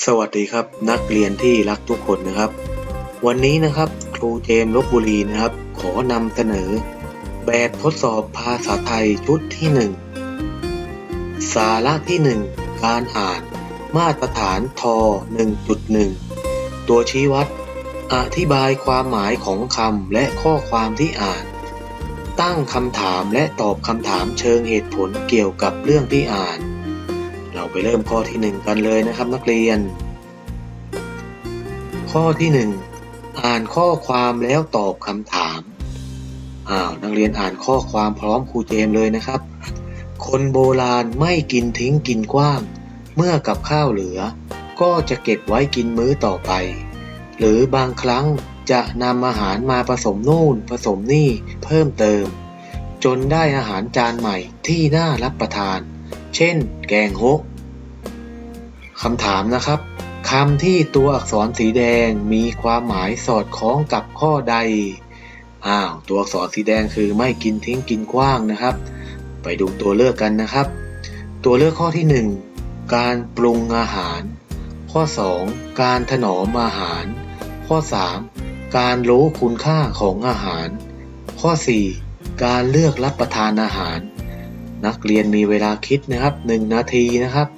สวัสดีครับนักเรียนที่รักทุกคนนะครับ วันนี้นะครับครูเจมส์ลบบุรีนะครับ ขอนำเสนอ แบบทดสอบภาษาไทยชุดที่หนึ่งสาระที่หนึ่งการอ่าน มาตรฐานท1.1 ตัวชี้วัด อธิบายความหมายของคำและข้อความที่อ่าน ตั้งคำถามและตอบคำถามเชิงเหตุผลเกี่ยวกับเรื่องที่อ่าน ไปเริ่มข้อที่หนึ่งกันเลยนะครับนักเรียน ข้อที่หนึ่งอ่านข้อความแล้วตอบคำถามอ้าวนักเรียนอ่านข้อความพร้อมครูเจมส์เลยนะครับ คนโบราณไม่กินทิ้งกินกว้าง เมื่อกับข้าวเหลือ ก็จะเก็บไว้กินมื้อต่อไป หรือบางครั้งจะนำอาหารมาผสมนู่นผสมนี่เพิ่มเติม จนได้อาหารจานใหม่ที่น่ารับประทาน เช่น แกงฮก คำถามนะครับคำที่ตัวอักษรสีแดงมีความหมายสอดคล้องกับข้อใด อ้าวตัวอักษรสีแดงคือไม่กินทิ้งกินกว้างนะครับ ไปดูตัวเลือกกันนะครับ ตัวเลือกข้อที่ 1 การปรุงอาหาร ข้อ 2 การถนอมอาหาร ข้อ 3 การรู้คุณค่าของอาหาร ข้อ 4 การเลือกรับประทานอาหาร นักเรียนมีเวลาคิดนะครับ 1 นาทีนะครับ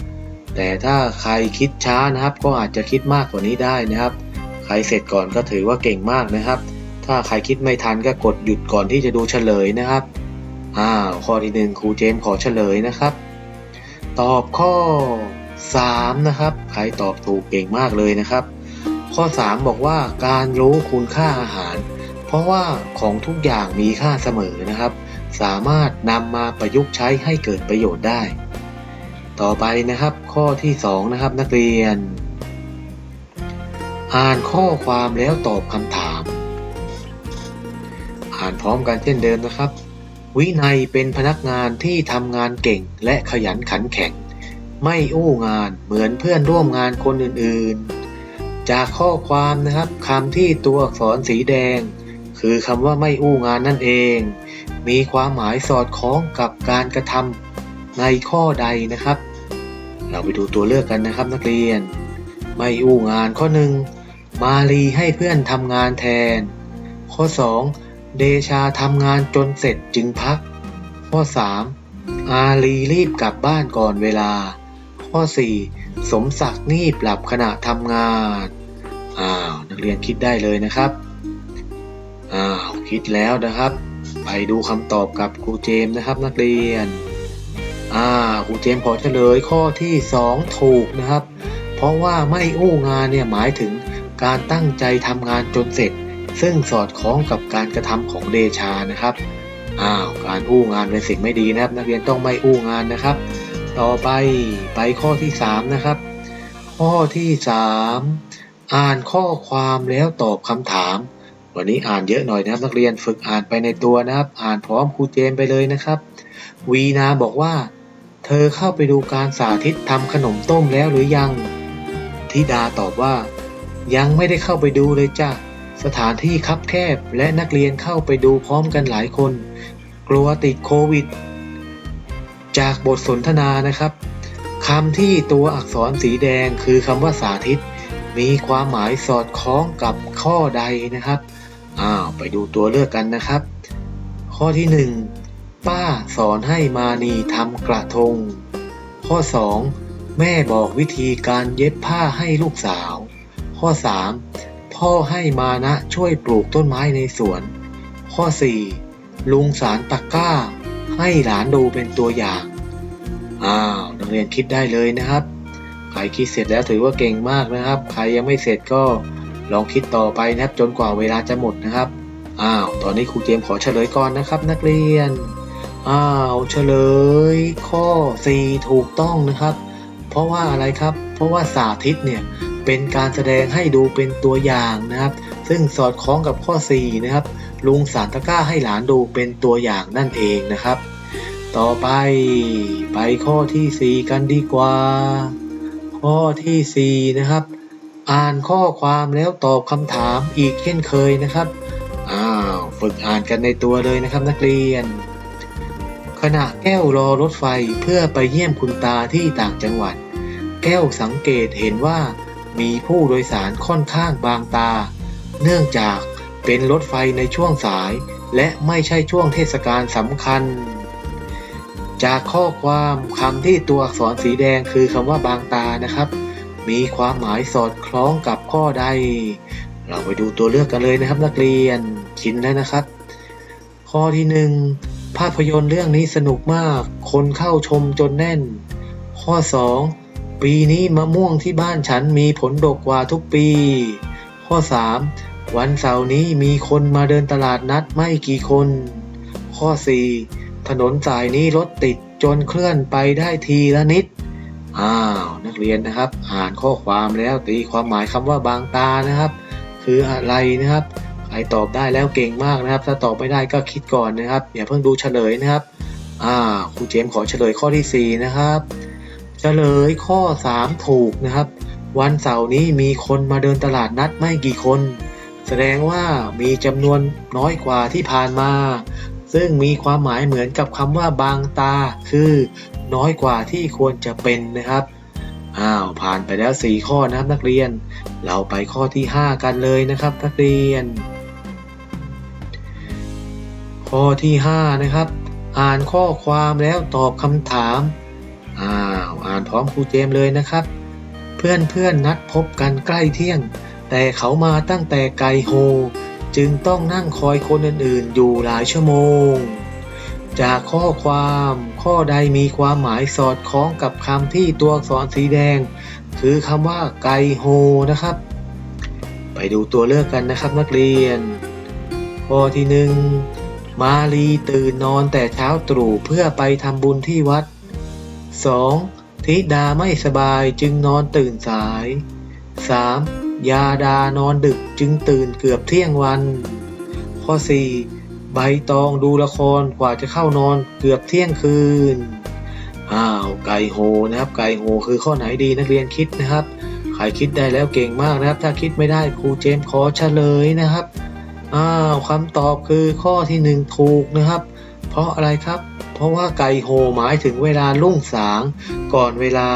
แต่ถ้าใครคิดช้านะครับ ก็อาจจะคิดมากกว่านี้ได้นะครับ ใครเสร็จก่อนก็ถือว่าเก่งมากนะครับ ถ้าใครคิดไม่ทันก็กดหยุดก่อนที่จะดูเฉลยนะครับอ้าวข้อที่หนึ่งครูเจมส์ขอเฉลยนะครับ ตอบข้อ 3 นะครับ ใครตอบถูกเก่งมากเลยนะครับ ข้อ 3 บอกว่าการรู้คุณค่าอาหาร เพราะว่าของทุกอย่างมีค่าเสมอนะครับ สามารถนำมาประยุกต์ใช้ให้เกิดประโยชน์ได้ ต่อไปนะครับ ข้อที่ 2 นะครับนักเรียน อ่านข้อความแล้วตอบคำถาม อ่านพร้อมกันเช่นเดิมนะครับ วินัยเป็นพนักงานที่ทำงานเก่งและขยันขันแข็ง ไม่อู้งานเหมือนเพื่อนร่วมงานคนอื่นๆ จากข้อความนะครับคำที่ตัวอักษรสีแดง คือคำว่าไม่อู้งานนั่นเอง มีความหมายสอดคล้องกับการกระทำ ในข้อใดนะครับ เราไปดูตัวเลือกกันนะครับนักเรียน ไม่อู้งานข้อหนึ่งมาลีให้เพื่อนทำงานแทน ข้อ 2 เดชาทำงานจนเสร็จจึงพัก ข้อ 3 อาลีรีบกลับบ้านก่อนเวลา ข้อ 4 สมศักดิ์นีบหลับขณะทำงานอ้าวนักเรียนคิดได้เลยนะครับอ้าวคิดแล้วนะครับ ไปดูคำตอบกับครูเจมส์นะครับนักเรียน อ่าครูเจมขอเฉลยข้อที่ 2 ถูกนะครับ เพราะว่าไม่อู้งานเนี่ยหมายถึงการตั้งใจทำงานจนเสร็จ ซึ่งสอดคล้องกับการกระทำของเดชานะครับอ้าวการอู้งานเป็นสิ่งไม่ดีนะครับ นักเรียนต้องไม่อู้งานนะครับ ต่อไปไปข้อที่ 3 นะครับ ข้อที่ 3 อ่านข้อความแล้วตอบคำถาม วันนี้อ่านเยอะหน่อยนะครับ นักเรียนฝึกอ่านไปในตัวนะครับ อ่านพร้อมครูเจมไปเลยนะครับ วีนาบอกว่า เธอเข้าไปดูการสาธิตทำขนมต้มแล้วหรือยัง ธิดาตอบว่า ยังไม่ได้เข้าไปดูเลยจ้ะ สถานที่คับแคบและนักเรียนเข้าไปดูพร้อมกันหลายคน กลัวติดโควิด จากบทสนทนานะครับคำที่ตัวอักษรสีแดงคือคำว่าสาธิต มีความหมายสอดคล้องกับข้อใดนะครับ อ้าว ไปดูตัวเลือกกันนะครับ ข้อที่หนึ่ง ป้าสอนให้มานีทำกระทง ข้อ 2 แม่บอกวิธีการเย็บผ้าให้ลูกสาว ข้อ 3 พ่อให้มานะช่วยปลูกต้นไม้ในสวน ข้อ 4 ลุงสารตะกร้า ให้หลานดูเป็นตัวอย่าง อ้าวนักเรียนคิดได้เลยนะครับ ใครคิดเสร็จแล้วถือว่าเก่งมากนะครับ ใครยังไม่เสร็จก็ลองคิดต่อไปนะครับจนกว่าเวลาจะหมดนะครับ อ้าว ตอนนี้ครูเจมส์ขอเฉลยก่อนนะครับ นักเรียน อ้าวเฉลย ข้อ 4 ถูกต้องนะครับ เพราะว่าอะไรครับ เพราะว่าสาธิตเนี่ยเป็นการแสดงให้ดูเป็นตัวอย่างนะครับ ซึ่งสอดคล้องกับข้อ 4 นะครับ ลุงสารตะก้าให้หลานดูเป็นตัวอย่างนั่นเองนะครับ ต่อไปไปข้อที่ 4 กันดีกว่า ข้อที่ 4 นะครับ อ่านข้อความแล้วตอบคำถามอีกเช่นเคยนะครับ อ้าว ฝึกอ่านกันในตัวเลยนะครับนักเรียน ขณะแก้วรอรถไฟเพื่อไปเยี่ยมคุณตาที่ต่างจังหวัด แก้วสังเกตเห็นว่ามีผู้โดยสารค่อนข้างบางตา เนื่องจากเป็นรถไฟในช่วงสาย และไม่ใช่ช่วงเทศกาลสำคัญ จากข้อความคำที่ตัวอักษรสีแดงคือคำว่าบางตานะครับ มีความหมายสอดคล้องกับข้อใด เราไปดูตัวเลือกกันเลยนะครับนักเรียนชินแล้วนะครับ ข้อที่หนึ่ง ภาพยนตร์เรื่องนี้สนุกมาก คนเข้าชมจนแน่น ข้อ 2 ปีนี้มะม่วงที่บ้านฉันมีผลดกกว่าทุกปี ข้อ 3 วันเสาร์นี้มีคนมาเดินตลาดนัดไม่กี่คน ข้อ 4 ถนนสายนี้รถติดจนเคลื่อนไปได้ทีละนิด อ้าว นักเรียนนะครับ อ่านข้อความแล้วตีความหมายคำว่าบางตานะครับ คืออะไรนะครับ ครตอบได้แล้วเก่งมากนะครับ ถ้าตอบไม่ได้ก็คิดก่อนนะครับ อย่าเพิ่งดูเฉลยนะครับ อ่าครูเจมส์ขอเฉลยข้อที่ 4 นะครับ เฉลยข้อ 3 ถูกนะครับ วันเสาร์นี้มีคนมาเดินตลาดนัดไม่กี่คน แสดงว่ามีจำนวนน้อยกว่าที่ผ่านมา ซึ่งมีความหมายเหมือนกับคำว่าบางตา คือน้อยกว่าที่ควรจะเป็นนะครับอ้าวผ่านไปแล้ว 4 ข้อนะครับนักเรียน เราไปข้อที่ 5 กันเลยนะครับนักเรียน ข้อที่ 5 นะครับ อ่านข้อความแล้วตอบคำถามอ้าวอ่านพร้อมครูเจมเลยนะครับ เพื่อนเพื่อนนัดพบกันใกล้เที่ยง แต่เขามาตั้งแต่ไกลโฮ จึงต้องนั่งคอยคนอื่นๆ อยู่หลายชั่วโมง จากข้อความข้อใดมีความหมายสอดคล้องกับคำที่ตัวอักษรสีแดง คือคำว่าไกโฮนะครับ ไปดูตัวเลือกกันนะครับนักเรียนข้อที่หนึ่ง มาลีตื่นนอนแต่เช้าตรู่เพื่อไปทำบุญที่วัด 2. ธิดาไม่สบายจึงนอนตื่นสาย 3. ยาดานอนดึกจึงตื่นเกือบเที่ยงวัน ข้อ 4. ใบตองดูละครกว่าจะเข้านอนเกือบเที่ยงคืน อ้าวไก่โฮนะครับ ไก่โฮคือข้อไหนดีนักเรียนคิดนะครับ ใครคิดได้แล้วเก่งมากนะครับ ถ้าคิดไม่ได้ครูเจมส์ขอเฉลยนะครับ อ้าวคำตอบคือข้อที่หนึ่งถูกนะครับ เพราะอะไรครับ เพราะว่าไก่โฮหมายถึงเวลารุ่งสาง ก่อนเวลา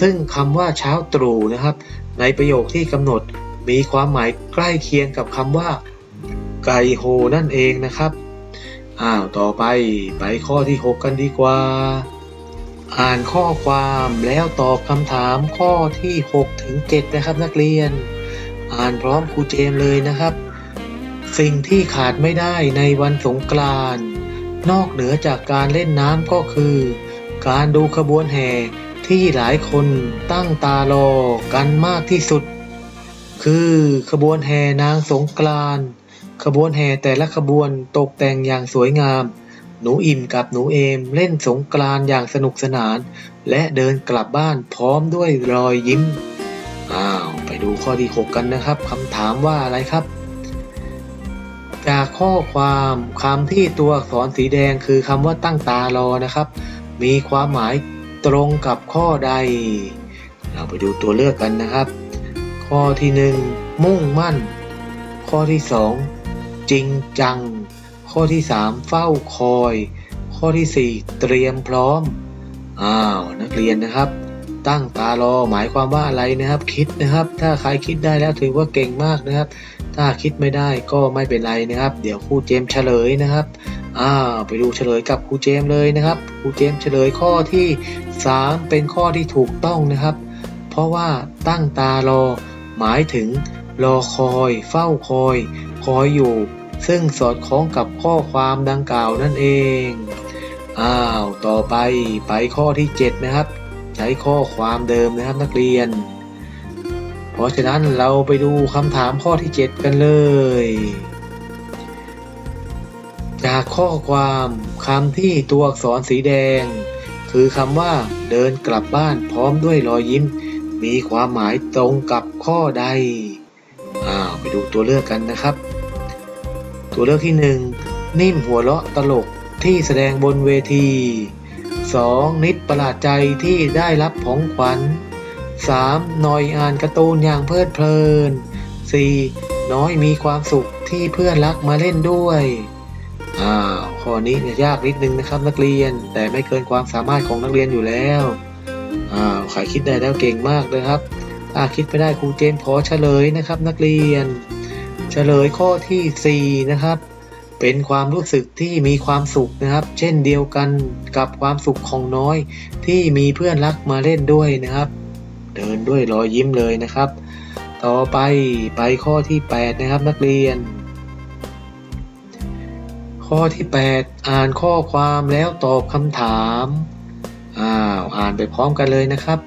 ซึ่งคำว่าเช้าตรู่นะครับ ในประโยคที่กำหนดมีความหมายใกล้เคียงกับคำว่า ไก่โฮนั่นเองนะครับอ้าวต่อไปไปข้อที่ 6 กันดีกว่า อ่านข้อความแล้วตอบคำถามข้อที่ 6 ถึง 7 นะครับนักเรียน อ่านพร้อมครูเจมเลยนะครับ สิ่งที่ขาดไม่ได้ในวันสงกรานต์นอกเหนือจากการเล่นน้ำก็คือ การดูขบวนแห่ที่หลายคนตั้งตารอกันมากที่สุด คือขบวนแห่นางสงกรานต์ขบวนแห่แต่ละขบวนตกแต่งอย่างสวยงาม หนูอิ่มกับหนูเอมเล่นสงกรานต์อย่างสนุกสนาน และเดินกลับบ้านพร้อมด้วยรอยยิ้มอ้าวไปดูข้อที่ 6 กันนะครับคำถามว่าอะไรครับ จากข้อความคำที่ตัวอักษรสีแดงคือคำว่าตั้งตารอนะครับ มีความหมายตรงกับข้อใด เราไปดูตัวเลือกกันนะครับ ข้อที่หนึ่งมุ่งมั่น ข้อที่สองจริงจัง ข้อที่สามเฝ้าคอย ข้อที่สี่เตรียมพร้อมอ้าวนักเรียนนะครับ ตั้งตารอหมายความว่าอะไรนะครับ คิดนะครับ ถ้าใครคิดได้แล้วถือว่าเก่งมากนะครับ ถ้าคิดไม่ได้ก็ไม่เป็นไรนะครับ เดี๋ยวครูเจมเฉลยนะครับอ้าวไปดูเฉลยกับครูเจมเลยนะครับครูเจมเฉลยข้อที่ 3 เป็นข้อที่ถูกต้องนะครับ เพราะว่าตั้งตารอ หมายถึงรอคอย เฝ้าคอย คอยอยู่ ซึ่งสอดคล้องกับข้อความดังกล่าวนั่นเองอ้าวต่อไปไปข้อที่ 7 นะครับ ใช้ข้อความเดิมนะครับนักเรียน เพราะฉะนั้นเราไปดูคำถามข้อที่ 7 กันเลย จากข้อความคำที่ตัวอักษรสีแดง คือคำว่าเดินกลับบ้านพร้อมด้วยรอยยิ้ม มีความหมายตรงกับข้อใดอ้าวไปดูตัวเลือกกันนะครับ ตัวเลือกที่ 1 นิ่มหัวเราะตลกที่แสดงบนเวที 2. นิดประหลาดใจที่ได้รับของขวัญ 3. น่อยอ่านการ์ตูนอย่างเพลิดเพลิน 4. น้อยมีความสุขที่เพื่อนรักมาเล่นด้วยอ้าวข้อนี้เนี่ยยากนิดนึงนะครับนักเรียนแต่ไม่เกินความสามารถของนักเรียนอยู่แล้วอ้าวใครคิดได้แล้วเก่งมากเลยครับถ้าคิดไม่ได้ครูเจมส์ขอเฉลยนะครับ นักเรียน เฉลยข้อที่4นะครับเป็นความรู้สึกที่มีความสุขนะครับ เช่นเดียวกันกับความสุขของน้อยที่มีเพื่อนรักมาเล่นด้วยนะครับ เดินด้วยรอยยิ้มเลยนะครับ ต่อไปไปข้อที่ 8 นะครับนักเรียน ข้อที่ 8 อ่านข้อความแล้วตอบคำถามอ้าวอ่านไปพร้อมกันเลยนะครับ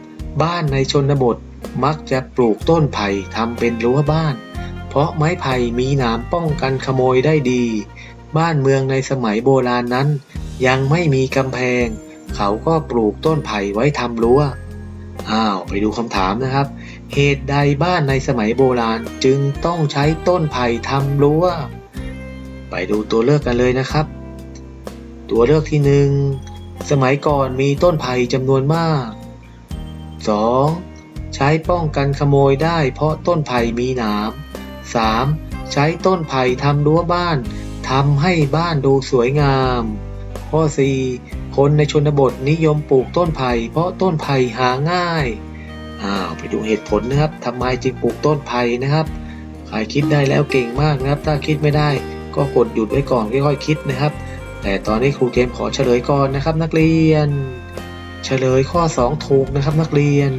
บ้านในชนบทมักจะปลูกต้นไผ่ทำเป็นรั้วบ้าน เพราะไม้ไผ่มีหนามป้องกันขโมยได้ดี บ้านเมืองในสมัยโบราณนั้น ยังไม่มีกำแพง เขาก็ปลูกต้นไผ่ไว้ทำรั้ว อ้าวไปดูคำถามนะครับ เหตุใดบ้านในสมัยโบราณจึงต้องใช้ต้นไผ่ทำรั้ว ไปดูตัวเลือกกันเลยนะครับ ตัวเลือกที่หนึ่งสมัยก่อนมีต้นไผ่จำนวนมาก 2. ใช้ป้องกันขโมยได้เพราะต้นไผ่มีหนาม 3. ใช้ต้นไผ่ทำรั้วบ้านทำให้บ้านดูสวยงาม ข้อ 4. คนในชนบทนิยมปลูกต้นไผ่เพราะต้นไผ่หาง่าย อ้าวไปดูเหตุผลนะครับทำไมจึงปลูกต้นไผ่นะครับ ใครคิดได้แล้วเก่งมากนะครับ ถ้าคิดไม่ได้ ก็กดหยุดไว้ก่อนค่อยๆคิดนะครับ แต่ตอนนี้ครูเกมขอเฉลยก่อนนะครับ นักเรียน เฉลยข้อ 2 ถูกนะครับนักเรียน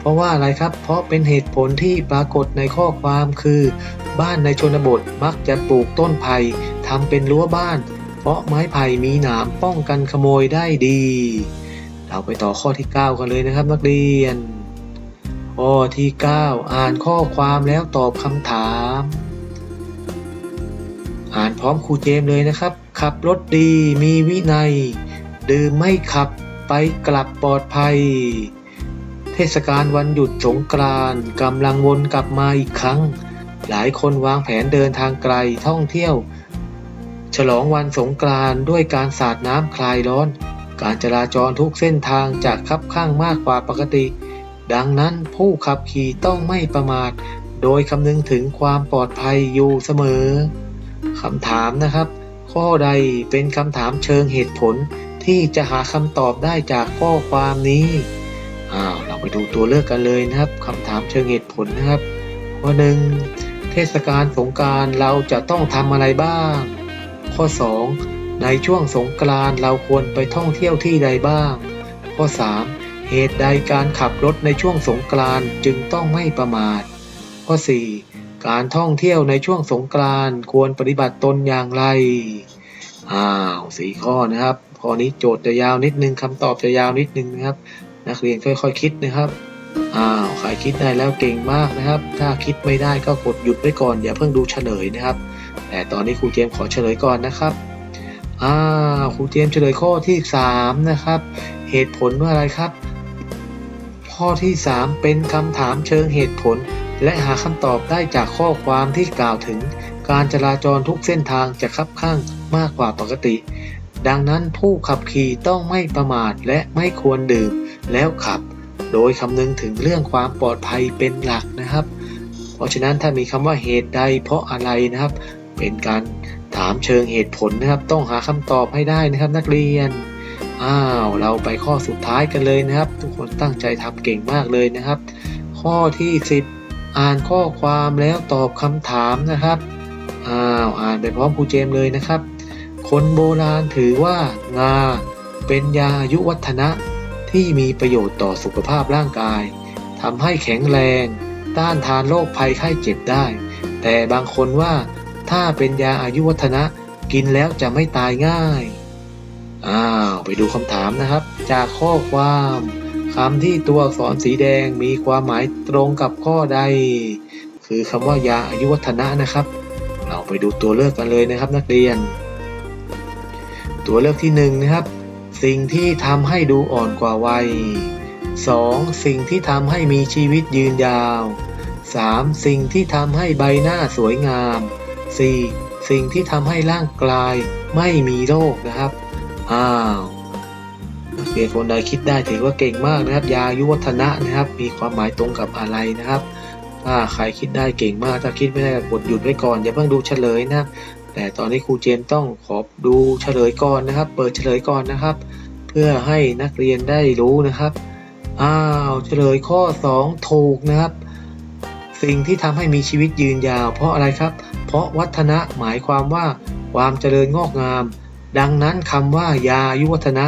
เพราะว่าอะไรครับ เพราะเป็นเหตุผลที่ปรากฏในข้อความคือ บ้านในชนบทมักจะปลูกต้นไผ่ทำเป็นรั้วบ้าน ราะไม้ไผ่มีหนามป้องกันขโมยได้ดี เราไปต่อข้อที่ 9 กันเลยนะครับนักเรียน ข้อที่ 9 อ่านข้อความแล้วตอบคำถาม อ่านพร้อมครูเจมส์เลยนะครับ ขับรถดีมีวินัย ดื่มไม่ขับไปกลับปลอดภัย เทศกาลวันหยุดสงกรานต์กำลังวนกลับมาอีกครั้ง หลายคนวางแผนเดินทางไกลท่องเที่ยว ฉลองวันสงกรานต์ด้วยการสาดน้ำคลายร้อน การจราจรทุกเส้นทางจะคับข้างมากกว่าปกติ ดังนั้นผู้ขับขี่ต้องไม่ประมาท โดยคำนึงถึงความปลอดภัยอยู่เสมอคำถามนะครับ ข้อใดเป็นคำถามเชิงเหตุผลที่จะหาคำตอบได้จากข้อความนี้อ้าวเราไปดูตัวเลือกกันเลยนะครับคำถามเชิงเหตุผลนะครับข้อหนึ่งเทศกาลสงกรารเราจะต้องทำอะไรบ้าง ข้อ 2 ในช่วงสงกรานต์เราควรไปท่องเที่ยวที่ใดบ้าง ข้อ 3 เหตุใดการขับรถในช่วงสงกรานต์จึงต้องไม่ประมาท ข้อ 4 การท่องเที่ยวในช่วงสงกรานต์ควรปฏิบัติตนอย่างไร อ้าวสี่ข้อนะครับ ข้อนี้โจทย์จะยาวนิดนึงคำตอบจะยาวนิดนึงนะครับ นักเรียนค่อยๆคคิดนะครับอ้าวใครคิดได้แล้วเก่งมากนะครับ ถ้าคิดไม่ได้ก็กดหยุดไว้ก่อนอย่าเพิ่งดูเฉลยนะครับ แต่ตอนนี้ครูเจมขอเฉลยก่อนนะครับอ้าครูเจมเฉลยข้อที่สามนะครับ เหตุผลว่าอะไรครับ ข้อที่สามเป็นคำถามเชิงเหตุผล และหาคำตอบได้จากข้อความที่กล่าวถึง การจราจรทุกเส้นทางจะคับข้างมากกว่าปกติ ดังนั้นผู้ขับขี่ต้องไม่ประมาทและไม่ควรดื่มแล้วขับ โดยคำนึงถึงเรื่องความปลอดภัยเป็นหลักนะครับ เพราะฉะนั้นถ้ามีคำว่าเหตุใดเพราะอะไรนะครับ เป็นการถามเชิงเหตุผลนะครับ ต้องหาคำตอบให้ได้นะครับนักเรียน อ้าว เราไปข้อสุดท้ายกันเลยนะครับ ทุกคนตั้งใจทำเก่งมากเลยนะครับ ข้อที่ 10 อ่านข้อความแล้วตอบคำถามนะครับ อ้าว อ่านไปพร้อมครูเจมเลยนะครับ คนโบราณถือว่างา เป็นยาอายุวัฒนะที่มีประโยชน์ต่อสุขภาพร่างกายทำให้แข็งแรง ต้านทานโรคภัยไข้เจ็บได้ แต่บางคนว่า ถ้าเป็นยาอายุวัฒนะกินแล้วจะไม่ตายง่าย อ้าว ไปดูคำถามนะครับ จากข้อความคำที่ตัวอักษรสีแดงมีความหมายตรงกับข้อใด คือคำว่ายาอายุวัฒนะนะครับ เราไปดูตัวเลือกกันเลยนะครับนักเรียน ตัวเลือกที่หนึ่งนะครับ สิ่งที่ทำให้ดูอ่อนกว่าวัย 2. สิ่งที่ทำให้มีชีวิตยืนยาว 3. สิ่งที่ทำให้ใบหน้าสวยงาม 4. สิ่งที่ทำให้ร่างกายไม่มีโรคนะครับ อ้าวนักเรียนคนใดคิดได้ถือว่าเก่งมากนะครับ ยายุวัฒนะนะครับ มีความหมายตรงกับอะไรนะครับ ถ้าใครคิดได้เก่งมาก ถ้าคิดไม่ได้ก็กดหยุดไว้ก่อนอย่าเพิ่งดูเฉลยนะ แต่ตอนนี้ครูเจมต้องขอดูเฉลยก่อนนะครับ เปิดเฉลยก่อนนะครับ เพื่อให้นักเรียนได้รู้นะครับ อ้าว เฉลยข้อ 2 ถูกนะครับ สิ่งที่ทำให้มีชีวิตยืนยาว เพราะอะไรครับ เพราะวัฒนะหมายความว่า ความเจริญงอกงาม ดังนั้นคำว่ายาอายุวัฒนะ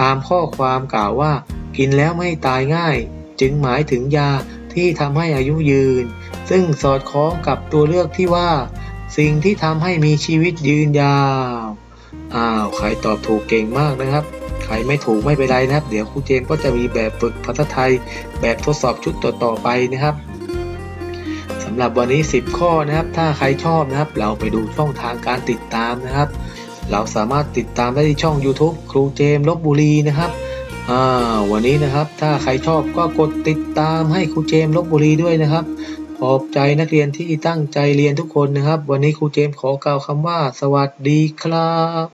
ตามข้อความกล่าวว่า กินแล้วไม่ตายง่าย จึงหมายถึงยาที่ทำให้อายุยืน ซึ่งสอดคล้องกับตัวเลือกที่ว่า สิ่งที่ทำให้มีชีวิตยืนยาวอ้าวใครตอบถูกเก่งมากนะครับใครไม่ถูกไม่เป็นไรนะครับ เดี๋ยวครูเจมก็จะมีแบบฝึกภาษาไทยแบบทดสอบชุดต่อๆไปนะครับ หรับวันนี้ 10 ข้อนะครับ ถ้าใครชอบนะครับ เราไปดูช่องทางการติดตามนะครับ เราสามารถติดตามได้ที่ช่อง YouTube ครูเจมลบบุรีนะครับวันนี้นะครับถ้าใครชอบก็กดติดตามให้ครูเจมลบบุรีด้วยนะครับ ขอบใจนักเรียนที่ตั้งใจเรียนทุกคนนะครับ วันนี้ครูเจมขอกล่าวคำว่า สวัสดีครับ